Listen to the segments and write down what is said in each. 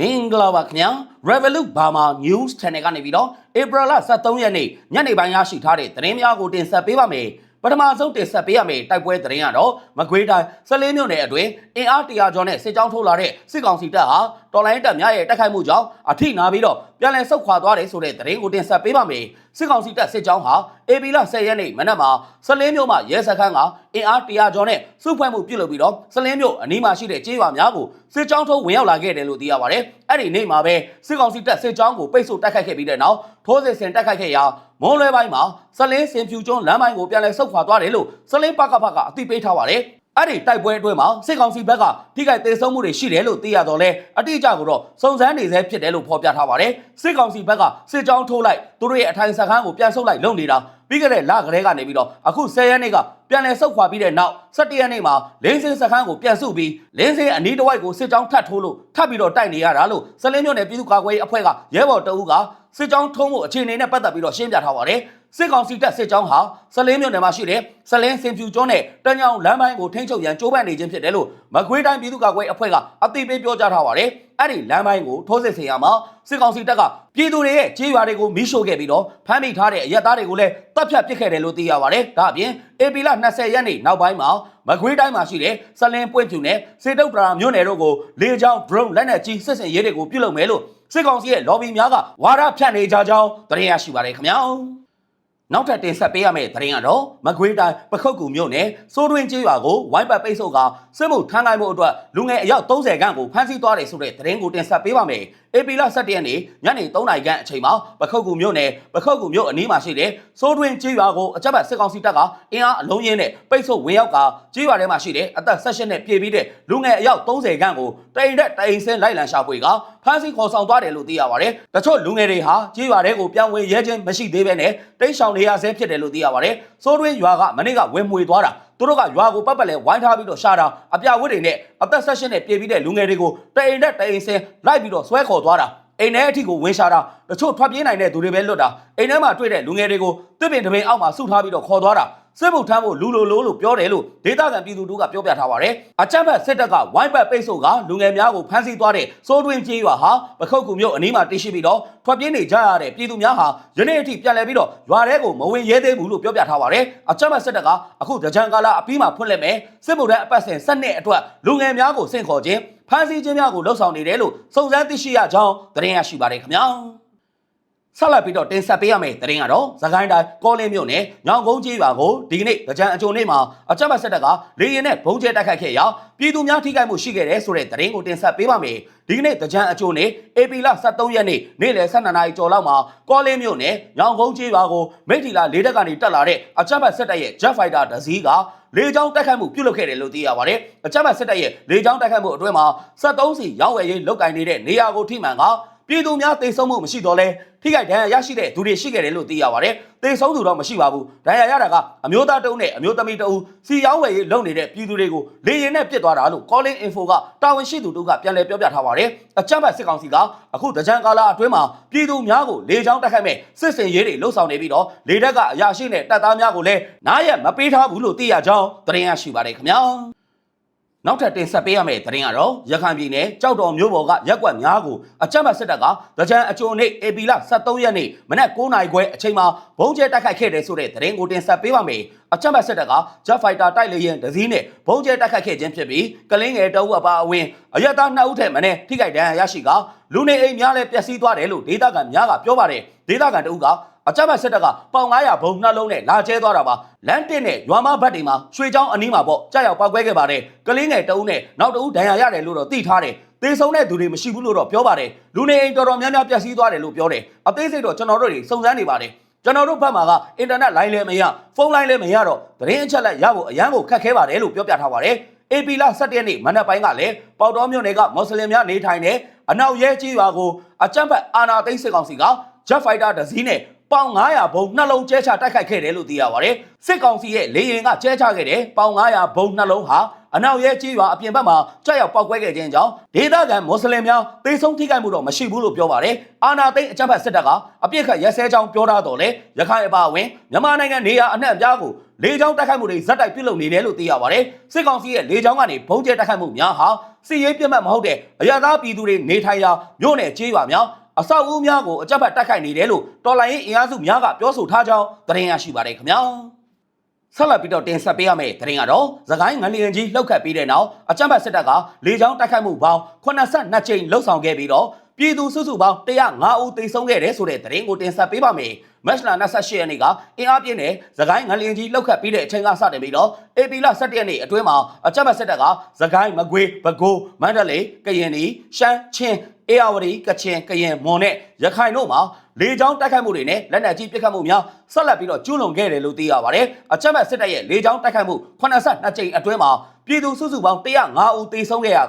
မင်္ဂလာပါခင်ဗျာ Revolut Burma News Channel ကနေပြီးတော့ April 23ရက်နေ့ညနေပိုင်းရရှိထားတဲ့သတင်းများကိုတင်ဆက်ပေးပါမယ်ပထမဆုံးတင်ဆက်ပေးရမယ့်တိုက်ပွဲသတင်းကတော့မကွေးတိုင်းစလင်းမြို့နယ်အတွင်းအင်အားတရာကျော်နဲ့စစ်ကြောင်းထိုးလာတဲ့စစ်ကောင်စီတပ်ဟာတော်လိုင်းတပ်များရဲ့တိုက်ခိုက်မှုကြောင့်အထိနာပြီးတော့ပြန်လည်ဆုတ်ခွာသွားတယ်ဆိုတဲ့သတင်းကိုတင်ဆက်ပေးပါမယ်စစ်ကောင်စီတပ်စစ်ကြောင်းဟာ AB လ10ရက်နေ့မနက်မှာစလင်းမြို့မှာရဲစခန်းကအင်အားတရာကျော်နဲ့စုဖွဲ့မှုပြုလုပ်ပြီးတော့စလင်းမြို့အနီးမှာရှိတဲ့ကျေးရွာများကိုစစ်ကြောင်းထိုးဝင်ရောက်လာခဲ့တယ်လို့သိရပါတယ်အဲ့ဒီနေ့မှာပဲစစ်ကောင်စီတပ်စစ်ကြောင်းကိုပိတ်ဆို့တိုက်ခိုက်ခဲ့ပြီးတဲ့နောက်ထိုးစစ်ဆင်တိုက်ခိုက်ခဲ့ရာမွန်လွဲပိုင်းမှာစလင်းစင်ဖြူကျွန်းလမ်းပိုင်းကိုပြန်လည်ဆုတ်ခွာသွားတယ်လို့စလင်းပကဖကအသိပေးထားပါတယ် အဲ့ဒီတိုက်ပွဲအတွင်းမှာစစ်ကောင်စီဘက်ကထိခိုက်ဒေဆုံးမှုတွေရှိတယ်လို့သိရတော့လဲအတိအကျကိုတော့စုံစမ်းနေဆဲဖြစ်တယ်လို့ဖော်ပြထားပါတယ်စစ်ကောင်စီဘက်ကစစ်ကြောင်းထိုးလိုက်သူတို့ရဲ့အထိုင်စခန်းကိုပြန်ဆုတ်လိုက်လုပ်နေတာပြီးခဲ့တဲ့လကလေးကနေပြီးတော့အခု10ရက်နေ့ကပြန်လည်ဆုတ်ခွာပြီးတဲ့နောက်17ရက်နေ့မှာလင်းစင်းစခန်းကိုပြန်ဆုတ်ပြီးလင်းစင်းအနီးတစ်ဝိုက်ကိုစစ်ကြောင်းထပ်ထိုးလို့ထပ်ပြီးတော့တိုက်နေရတာလို့စလင်းမြို့နယ်ပြည်သူ့ကာကွယ်ရေးအဖွဲ့ကရဲဘော်တအုပ်ကစစ်ကြောင်းထုံးမှုအခြေအနေနဲ့ပတ်သက်ပြီးတော့ရှင်းပြထားပါတယ် စစ်ကောင်စီတပ်စစ်ကြောင်းဟာစလင်းမြို့နယ်မှာရှိတဲ့စလင်းစင်ဖြူကျွန်းနဲ့တညောင်လမ်းပိုင်းကိုထိန်းချုပ်ရန်ကြိုးပမ်းနေခြင်းဖြစ်တယ်လို့မကွေးတိုင်းပြည်သူ့ကာကွယ်ရေးအဖွဲ့ကအသိပေးပြောကြားထားပါတယ်အဲ့ဒီလမ်းပိုင်းကိုထိုးစစ်ဆင်ရမှာစစ်ကောင်စီတပ်ကပြည်သူတွေရဲ့ကြေးရွာတွေကိုမီးရှို့ခဲ့ပြီးတော့ဖမ်းမိထားတဲ့အရက်သားတွေကိုလည်းတပ်ဖြတ်ပစ်ခဲ့တယ်လို့သိရပါတယ်ဒါအပြင်ဧပြီလ20ရက်နေ့နောက်ပိုင်းမှာမကွေးတိုင်းမှာရှိတဲ့စလင်းပွင့်ဖြူနဲ့စေတုတ်တရာမြို့နယ်တို့ကိုလေကြောင်း drone လက်နက်ကြီးစစ်စင်ရေးတွေကိုပြုလုပ်မယ်လို့စစ်ကောင်စီရဲ့ lobby များကဝါဒဖြန့်နေကြကြောင်းသတင်းရရှိပါတယ်ခင်ဗျာ နောက်ထပ်တင်ဆက်ပေးရမယ့်သတင်းကတော့မကွေးတိုင်းပခုတ်ကူမြို့နယ်စိုးတွင်းကျေးရွာကိုဝိုင်းပတ်ပိတ်ဆို့ကစစ်မှုထမ်းကိုင်မှုအတွက်လူငယ်အယောက်30ခန့်ကိုဖမ်းဆီးသွားတယ်ဆိုတဲ့သတင်းကိုတင်ဆက်ပေးပါမယ်။ AP လ17ရက်နေ့ညနေ3နာရီခန့်အချိန်မှာပခုတ်ကူမြို့နယ်ပခုတ်ကူမြို့အနီးမှာရှိတဲ့စိုးတွင်းကျေးရွာကိုအကြမ်းဖက်စစ်ကောင်စီတပ်ကအင်အားအလုံးရင်းနဲ့ပိတ်ဆို့ဝင်ရောက်ကကျေးရွာထဲမှာရှိတဲ့အသက်16နှစ်ပြည့်ပြီးတဲ့လူငယ်အယောက်30ခန့်ကိုတိန်တဲ့တိန်စင်းလိုက်လံရှာဖွေကဖမ်းဆီးခေါ်ဆောင်သွားတယ်လို့သိရပါတယ်။တချို့လူငယ်တွေဟာကျေးရွာထဲကိုပြောင်းဝင်ရဲခြင်းမရှိသေးဘဲနဲ့တိတ်ဆောင်နေရဆဲဖြစ်တယ်လို့သိရပါတယ်။စိုးတွင်းရွာကမနေ့ကဝင်မွေသွားတာသူတို့ကရွာကိုပတ်ပတ်လဲဝိုင်းထားပြီးတော့ရှာတာအပြဝတ်တွေနဲ့အသက်ဆက်ရှင်နဲ့ပြေးပြီးတဲ့လူငယ်တွေကိုတအိမ်နဲ့တအိမ်ဆင်းလိုက်ပြီးတော့ဆွဲခေါ်သွားတာအိမ်ထဲအထိကိုဝင်ရှာတာတချို့ထွက်ပြေးနိုင်တဲ့သူတွေပဲလွတ်တာအိမ်ထဲမှာတွေ့တဲ့လူငယ်တွေကိုတစ်ပင်တစ်ပင်အောက်မှာစုထားပြီးတော့ခေါ်သွားတာ စစ်မှုထမ်းဖို့လူလိုလိုလို့ပြောတယ်လို့ဒေသခံပြည်သူတို့ကပြောပြထားပါတယ်။အကြမ်းဖက်စစ်တပ်ကဝိုင်းပတ်ပိတ်ဆို့ကလူငယ်များကိုဖမ်းဆီးသွားတဲ့စိုးတွင်းကျေးရွာဟာပခုတ်ကူမြို့အနီးမှာတည်ရှိပြီးတော့ထွက်ပြေးနေကြရတဲ့ပြည်သူများဟာယနေ့အထိပြန်လည်ပြီးတော့ရွာထဲကိုမဝင်ရဲသေးဘူးလို့ပြောပြထားပါတယ်။အကြမ်းဖက်စစ်တပ်ကအခုကြံကာလအပြီးမှာဖွင့်လှစ်မယ်စစ်မှုထမ်းအပတ်စဉ်စနစ်အတွက်လူငယ်များကိုစင့်ခေါ်ခြင်းဖမ်းဆီးခြင်းများကိုလှုပ်ဆောင်နေတယ်လို့စုံစမ်းသိရှိရကြောင်းသတင်းရရှိပါတယ်ခင်ဗျာ။ ဆက်လက်ပြီးတော့တင်ဆက်ပေးရမယ့်သတင်းကတော့သခိုင်းတိုင်းကောလင်းမြို့နယ်ညောင်ကုန်းကြီးရွာကိုဒီကနေ့ကြံအကြုံနေ့မှာအကြမ်းဖက်စစ်တပ်ကလေရင်နဲ့ဘုံကျဲတိုက်ခိုက်ခဲ့ရာပြည်သူများထိခိုက်မှုရှိခဲ့တဲ့ဆိုတဲ့သတင်းကိုတင်ဆက်ပေးပါမယ်ဒီကနေ့ကြံအကြုံနေ့ AP လ23ရက်နေ့နေ့လယ်12နာရီကျော်လောက်မှာကောလင်းမြို့နယ်ညောင်ကုန်းကြီးရွာကိုမိထီလာလေးတက်ကနေတက်လာတဲ့အကြမ်းဖက်စစ်တပ်ရဲ့ Jet Fighter တစ်စီးကလေကြောင်းတိုက်ခိုက်မှုပြုလုပ်ခဲ့တယ်လို့သိရပါတယ်။အကြမ်းဖက်စစ်တပ်ရဲ့လေကြောင်းတိုက်ခိုက်မှုအတွင်းမှာ73စီရောင်းဝယ်ရေးလုပ်ကင်နေတဲ့နေရာကိုထိမှန်က ပြည်သူများတိတ်ဆုံးမှုမရှိတော့လဲထိခိုက်ဒဏ်ရာရရှိတဲ့သူတွေရှိခဲ့တယ်လို့သိရပါတယ်။တိတ်ဆုံးသူတော့မရှိပါဘူး။ဒဏ်ရာရတာကအမျိုးသားတုံးနဲ့အမျိုးသမီးတအူးစီရောင်းဝယ်ရေးလုပ်နေတဲ့ပြည်သူတွေကိုလေရင်နဲ့ပစ်သွားတာလို့ Calling Info ကတာဝန်ရှိသူတို့ကပြန်လည်ပြောပြထားပါတယ်။အကြမ်းဖက်စစ်ကောင်စီကအခုတကြံကာလအတွင်းမှာပြည်သူများကိုလေကြောင်းတိုက်ခိုက်မဲ့စစ်စင်ရေးတွေလှုပ်ဆောင်နေပြီးတော့လေတပ်ကအရာရှိနဲ့တပ်သားများကိုလည်းနားရက်မပေးထားဘူးလို့သိရကြောင်းသတင်းရရှိပါတယ်ခင်ဗျာ။ နောက်ထပ်တင်ဆက်ပေးရမယ့်သတင်းကတော့ရခိုင်ပြည်နယ်ကြောက်တော်မျိုးပေါ်ကရက်ကွက်များကိုအကြမ်းဖက်စစ်တပ်ကတကြံအကျိုးနေ့ AP လ23ရက်နေ့မနက်9:00နာရီခွဲအချိန်မှာဘုံကျဲတိုက်ခိုက်ခဲ့တယ်ဆိုတဲ့သတင်းကိုတင်ဆက်ပေးပါမယ်။အကြမ်းဖက်စစ်တပ်က Jet Fighter တိုက်လေယာဉ်တစ်စီးနဲ့ဘုံကျဲတိုက်ခိုက်ခဲ့ခြင်းဖြစ်ပြီးကလင်းငယ်တအုပ်အပါအဝင်အရက်သား2ဦးထက်မနည်းထိခိုက်ဒဏ်ရာရရှိကလူနေအိမ်များလည်းပျက်စီးသွားတယ်လို့ဒေသခံများကပြောပါတယ်။ ဒေသခံတအုပ်ကအကြမ်းဖက်စစ်တပ်ကပေါင်900ဘုံနှလုံးနဲ့လာကျဲသွားတာပါလမ်းတစ်နဲ့ရွာမဘတ်တွေမှာရွှေချောင်းအနီးမှာပေါ့ကြောက်ရောက်ပောက်ကွဲခဲ့ပါတယ်ကလေးငယ်တအုပ်နဲ့နောက်တအုပ်ဒဏ်ရာရတယ်လို့တော့သိထားတယ်သေဆုံးတဲ့သူတွေမရှိဘူးလို့တော့ပြောပါတယ်လူနေအိမ်တော်တော်များများပျက်စီးသွားတယ်လို့ပြောတယ်အသေးစိတ်တော့ကျွန်တော်တို့တွေစုံစမ်းနေပါတယ်ကျွန်တော်တို့ဘက်မှာကအင်တာနက်လိုင်းလည်းမရဖုန်းလိုင်းလည်းမရတော့သတင်းအချက်လက်ရဖို့အရန်ကိုခက်ခဲပါတယ်လို့ပြောပြထားပါတယ် AP လ17ရက်နေ့မနက်ပိုင်းကလည်းပေါတော်မြို့နယ်ကမွတ်စလင်များနေထိုင်တဲ့အနောက်ရဲကြီးရွာကိုအကြမ်းဖက်အာဏာသိမ်းစစ်ကောင်စီက Jet Fighter တစ်စီးနဲ့ပေါင်900ဘုံနှလုံးကျဲချတိုက်ခိုက်ခဲ့တယ်လို့သိရပါတယ်။စစ်ကောင်စီရဲ့လေရင်ကကျဲချခဲ့တဲ့ပေါင်900ဘုံနှလုံးဟာအနောက်ရဲကြီးရွာအပြင်ဘက်မှာကြောက်ရောက်ပောက်ကွဲခဲ့ခြင်းကြောင့်ဒေသခံမွတ်စလင်များသေဆုံးထိခိုက်မှုတော့မရှိဘူးလို့ပြောပါတယ်အာနာသိန်းအကြမ်းဖက်စစ်တပ်ကအပြစ်ခတ်ရဲစဲကြောင်းပြောထားတော်လဲရခိုင်အပါအဝင်မြန်မာနိုင်ငံနေရာအနှံ့အပြားကိုလေကြောင်းတိုက်ခိုက်မှုတွေဇက်တိုက်ပြုလုပ်နေတယ်လို့သိရပါတယ်စစ်ကောင်စီရဲ့လေကြောင်းကနေဘုံကျဲတိုက်ခိုက်မှုများဟာစစ်ရေးပြတ်မှတ်မဟုတ်တဲ့အရသာပြည်သူတွေနေထိုင်ရာမြို့နယ်ကြီးရွာများ အဆောက်အဦများကိုအကြမ်းဖက်တိုက်ခိုက်နေတယ်လို့တော်လိုင်းရေးအင်အားစုများကပြောဆိုထားကြောင်းသတင်းရရှိပါတယ်ခင်ဗျာဆက်လက်ပြီးတော့တင်ဆက်ပေးရမယ့်သတင်းကတော့သခိုင်းငလျင်ကြီးလှုပ်ခတ်ပြီးတဲ့နောက်အကြမ်းဖက်စစ်တပ်ကလေကြောင်းတိုက်ခိုက်မှုပေါင်း82ကြိမ်လှုပ်ဆောင်ခဲ့ပြီးတော့ပြည်သူစုစုပေါင်း105ဦးသေဆုံးခဲ့တယ်ဆိုတဲ့သတင်းကိုတင်ဆက်ပေးပါမယ်။မက်လ28ရက်နေ့ကအင်အားပြင်းတဲ့သခိုင်းငလျင်ကြီးလှုပ်ခတ်ပြီးတဲ့အချိန်ကစတင်ပြီးတော့အေပီလ17ရက်နေ့အတွင်းမှာအကြမ်းဖက်စစ်တပ်ကသခိုင်းမကွေးပဲခူးမန္တလေးကရင်ပြည်ရှမ်းချင်း အေရဝတီကချင်ကရင်မွန်နဲ့ရခိုင်တို့မှာလေကြောင်းတိုက်ခိုက်မှုတွေနဲ့လက်နက်ကြီးပစ်ခတ်မှုများဆက်လက်ပြီးတော့ကျူးလွန်ခဲ့တယ်လို့သိရပါတယ်။အကြမ်းဖက်စစ်တပ်ရဲ့လေကြောင်းတိုက်ခိုက်မှု82ကြိမ်အတွင်းမှာပြည်သူစုစုပေါင်း105ဦးသေဆုံးခဲ့ရက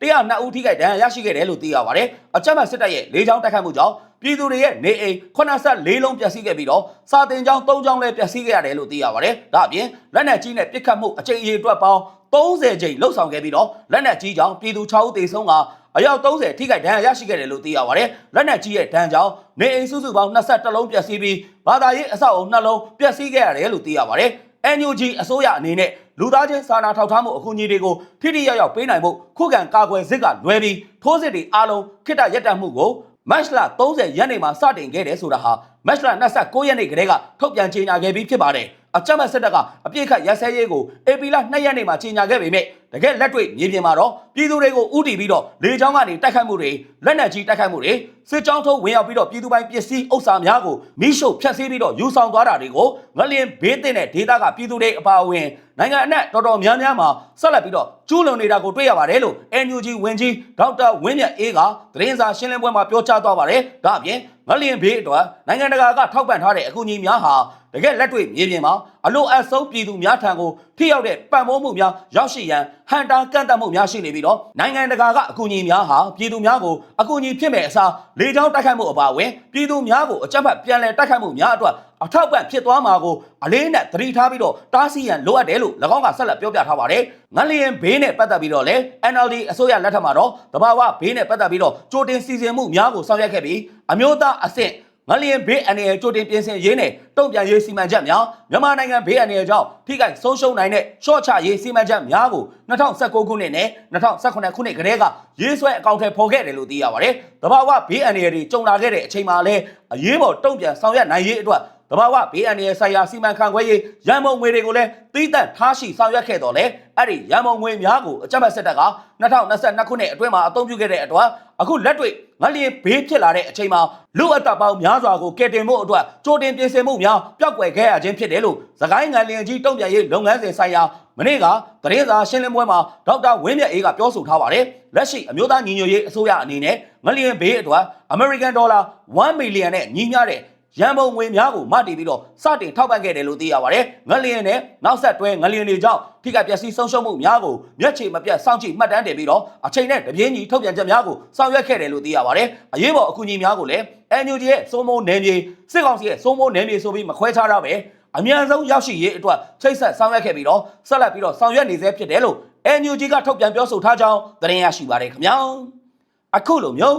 102ဦးထိခိုက်ဒဏ်ရာရရှိခဲ့တယ်လို့သိရပါတယ်။အကြမ်းဖက်စစ်တပ်ရဲ့လေကြောင်းတိုက်ခိုက်မှုကြောင့်ပြည်သူတွေရဲ့နေအိမ်84လုံးပျက်စီးခဲ့ပြီးတော့စာတင်ကျောင်း3ကျောင်းလည်းပျက်စီးခဲ့ရတယ်လို့သိရပါတယ်။ဒါအပြင်လက်နက်ကြီးနဲ့ပစ်ခတ်မှုအကြိမ်အရေအတွက်ပေါင်း30ကြိမ်လှုပ်ဆောင်ခဲ့ပြီးတော့လက်နက်ကြီးကြောင့်ပြည်သူ6ဦးသေဆုံးက အယောက်30ထိခိုက်ဒဏ်ရာရရှိခဲ့တယ်လို့သိရပါတယ်။လက်နက်ကြီးရဲ့ဒဏ်ကြောင့်နေအိမ်စုစုပေါင်း22လုံးပျက်စီးပြီးဘာသာရေးအဆောက်အုံနှလုံးပျက်စီးခဲ့ရတယ်လို့သိရပါတယ်။ NUG အစိုးရအနေနဲ့လူသားချင်းစာနာထောက်ထားမှုအကူအညီတွေကိုထိထိရောက်ရောက်ပေးနိုင်ဖို့ခုခံကာကွယ်စစ်ကလွဲပြီးထိုးစစ်တွေအားလုံးခိတ္တရက်တံမှုကိုမတ်လ30ရက်နေ့မှာစတင်ခဲ့တယ်ဆိုတာဟာမတ်လ29ရက်နေ့ကတည်းကထုတ်ပြန်ကြေညာခဲ့ပြီးဖြစ်ပါတယ်။အကြမ်းဖက်စစ်တပ်ကအပြစ်ခတ်ရက်စဲရေးကိုအေပီလ2ရက်နေ့မှာကြေညာခဲ့ပေမဲ့ တကယ်လက်တွေ့မြေပြင်မှာတော့ပြည်သူတွေကိုဥတီပြီးတော့လေကြောင်းကနေတိုက်ခိုက်မှုတွေလက်နက်ကြီးတိုက်ခိုက်မှုတွေစစ်ကြောင်းထုတ်ဝင်ရောက်ပြီးတော့ပြည်သူပိုင်းပစ္စည်းဥစ္စာများကိုမိရှုဖျက်ဆီးပြီးတော့ယူဆောင်သွားတာတွေကိုငလျင်ဘေးတင်တဲ့ဒေသကပြည်သူတွေအပါအဝင်နိုင်ငံအနှံ့တော်တော်များများမှာဆက်လက်ပြီးတော့ ကျူးလွန်နေတာကိုတွေ့ရပါတယ်လို့ NUG ဝန်ကြီးဒေါက်တာဝင်းမြတ်အေးကသတင်းစာရှင်းလင်းပွဲမှာပြောကြားသွားပါတယ်ဒါအပြင်ငလျင်ဘေးအတွက်နိုင်ငံတကာကထောက်ပံ့ထားတဲ့အကူအညီများဟာတကယ်လက်တွေ့မြေပြင်မှာအလို့အဆုံးပြည်သူများထံကိုထိရောက်တဲ့ပံ့ပိုးမှုများရောက်ရှိရန်ဟန်တာကန့်သတ်မှုများရှိနေပြီးတော့နိုင်ငံတကာကအကူအညီများဟာပြည်သူများကိုအကူအညီဖြစ်မဲ့အစားလေကြောင်းတိုက်ခိုက်မှုအပါအဝင်ပြည်သူများကိုအကြမ်းဖက်ပြန်လည်တိုက်ခိုက်မှုများအတွက်အထောက်ပံ့ဖြစ်သွားမှာကိုအလေးနဲ့သတိထားပြီးတော့တားဆီးရန်လိုအပ်တယ်လို့၎င်းကဆက်လက်ပြောပြထားပါတယ်။ငလျင်ဘေးနဲ့ပတ်သက်ပြီးတော့လေ NLD အစိုးရလက်ထက်မှာတော့တဘာဝဘေးနဲ့ပတ်သက်ပြီးတော့ကြိုတင်စီစဉ်မှုများကိုဆောင်ရွက်ခဲ့ပြီးအမျိုးသားအဆင့်ငလျင်ဘေးအနေနဲ့ကြိုတင်ပြင်ဆင်ရေးနဲ့တုံ့ပြန်ရေးစီမံချက်များမြန်မာနိုင်ငံဘေးအနေနဲ့ကြောင့်ထိခိုက်ဆုံးရှုံးနိုင်တဲ့ရှော့ချရေးစီမံချက်များကို2019ခုနှစ်နဲ့2018ခုနှစ်ကတည်းကရေးဆွဲအကောင့်ထဲပေါ်ခဲ့တယ်လို့သိရပါတယ်။တဘာဝဘေးအနေတွေကြုံလာခဲ့တဲ့အချိန်မှာလည်းအရေးပေါ်တုံ့ပြန်ဆောင်ရွက်နိုင်ရေးအတွက် တဘာဝဘေးအန္တရာယ်ဆိုင်ရာစီမံခန့်ခွဲရေးရန်ပုံငွေတွေကိုလည်းတီးတန့်ထားရှိဆောင်ရွက်ခဲ့တော်လဲအဲ့ဒီရန်ပုံငွေများကိုအကြမ်းဖက်စစ်တပ်က2022ခုနှစ်အတွင်းမှာအသုံးပြုခဲ့တဲ့အတွက်အခုလက်တွေ့ငလျင်ဘေးဖြစ်လာတဲ့အချိန်မှာလူအပ်တပ်ပေါင်းများစွာကိုကယ်တင်ဖို့အတွက်ကြိုတင်ပြင်ဆင်မှုများပျောက်ကွယ်ခဲ့ရခြင်းဖြစ်တယ်လို့သခိုင်းငလျင်ကြီးတုံ့ပြန်ရေးလုပ်ငန်းစဉ်ဆိုင်ရာမနေ့ကသတင်းစာရှင်းလင်းပွဲမှာဒေါက်တာဝင်းမြတ်အေးကပြောဆိုထားပါတယ်လက်ရှိအမျိုးသားညီညွတ်ရေးအစိုးရအနေနဲ့ငလျင်ဘေးအတွက် American Dollar 1 million နဲ့ညီမျှတဲ့ ရန်ပုံငွေများကိုမတည်ပြီးတော့စတင်ထောက်ပံ့ခဲ့တယ်လို့သိရပါတယ်။ငလျင်နဲ့နောက်ဆက်တွဲငလျင်တွေကြောင့်ထိခိုက်ပျက်စီးဆုံးရှုံးမှုများကိုမျက်ခြေမပြတ်စောင့်ကြည့်မှတ်တမ်းတင်ပြီးတော့အချိန်နဲ့တပြေးညီထုတ်ပြန်ချက်များကိုဆောင်ရွက်ခဲ့တယ်လို့သိရပါတယ်။အရေးပေါ်အကူအညီများကိုလည်း NUG ရဲ့စိုးမိုးနယ်မြေစစ်ကောင်စီရဲ့စိုးမိုးနယ်မြေဆိုပြီးမခွဲခြားတော့ပဲအမြန်ဆုံးရောက်ရှိရေးအတွက်ချိတ်ဆက်ဆောင်ရွက်ခဲ့ပြီးတော့ဆက်လက်ပြီးတော့ဆောင်ရွက်နေသေးဖြစ်တယ်လို့ NUG ကထုတ်ပြန်ပြောဆိုထားကြောင်းသတင်းရရှိပါတယ်ခင်ဗျာ။အခုလိုမျိုး